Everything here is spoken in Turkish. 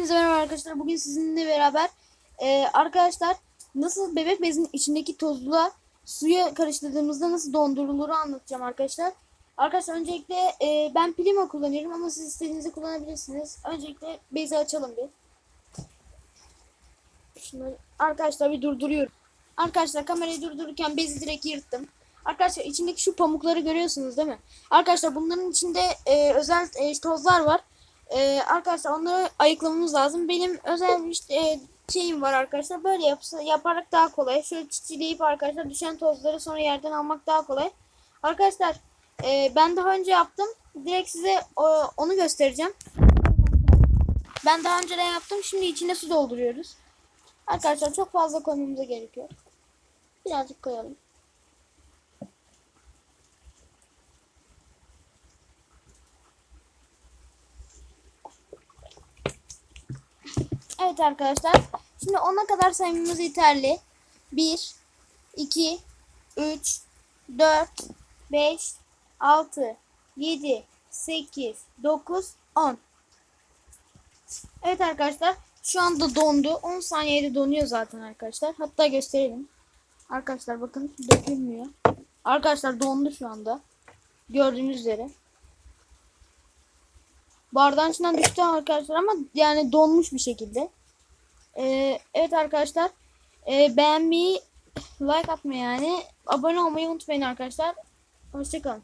Hepinize merhaba arkadaşlar. Bugün sizinle beraber e, arkadaşlar nasıl bebek bezinin içindeki tozluğa suya karıştırdığımızda nasıl donduruluru anlatacağım arkadaşlar. Arkadaşlar öncelikle e, ben Plima kullanıyorum ama siz istediğinizi kullanabilirsiniz. Öncelikle bezi açalım bir. Şunları arkadaşlar bir durduruyorum. Arkadaşlar kamerayı durdururken bezi direkt yırttım. Arkadaşlar içindeki şu pamukları görüyorsunuz değil mi? Arkadaşlar bunların içinde e, özel e, tozlar var. Ee, arkadaşlar onları ayıklamamız lazım. Benim özel işte, e, şeyim var arkadaşlar. Böyle yapsa, yaparak daha kolay. Şöyle çiçileyip arkadaşlar düşen tozları sonra yerden almak daha kolay. Arkadaşlar e, ben daha önce yaptım. Direkt size o, onu göstereceğim. Ben daha önceden yaptım. Şimdi içine su dolduruyoruz. Arkadaşlar çok fazla koymamıza gerekiyor. Birazcık koyalım. Evet arkadaşlar. Şimdi ona kadar saymamız yeterli. 1, 2, 3, 4, 5, 6, 7, 8, 9, 10. Evet arkadaşlar. Şu anda dondu. 10 saniyede donuyor zaten arkadaşlar. Hatta gösterelim. Arkadaşlar bakın dökülmüyor. Arkadaşlar dondu şu anda. Gördüğünüz üzere. Bardağın içinden düştü arkadaşlar ama yani donmuş bir şekilde. Ee, evet arkadaşlar. Ee, beğenmeyi, like atmayı yani. Abone olmayı unutmayın arkadaşlar. Hoşçakalın.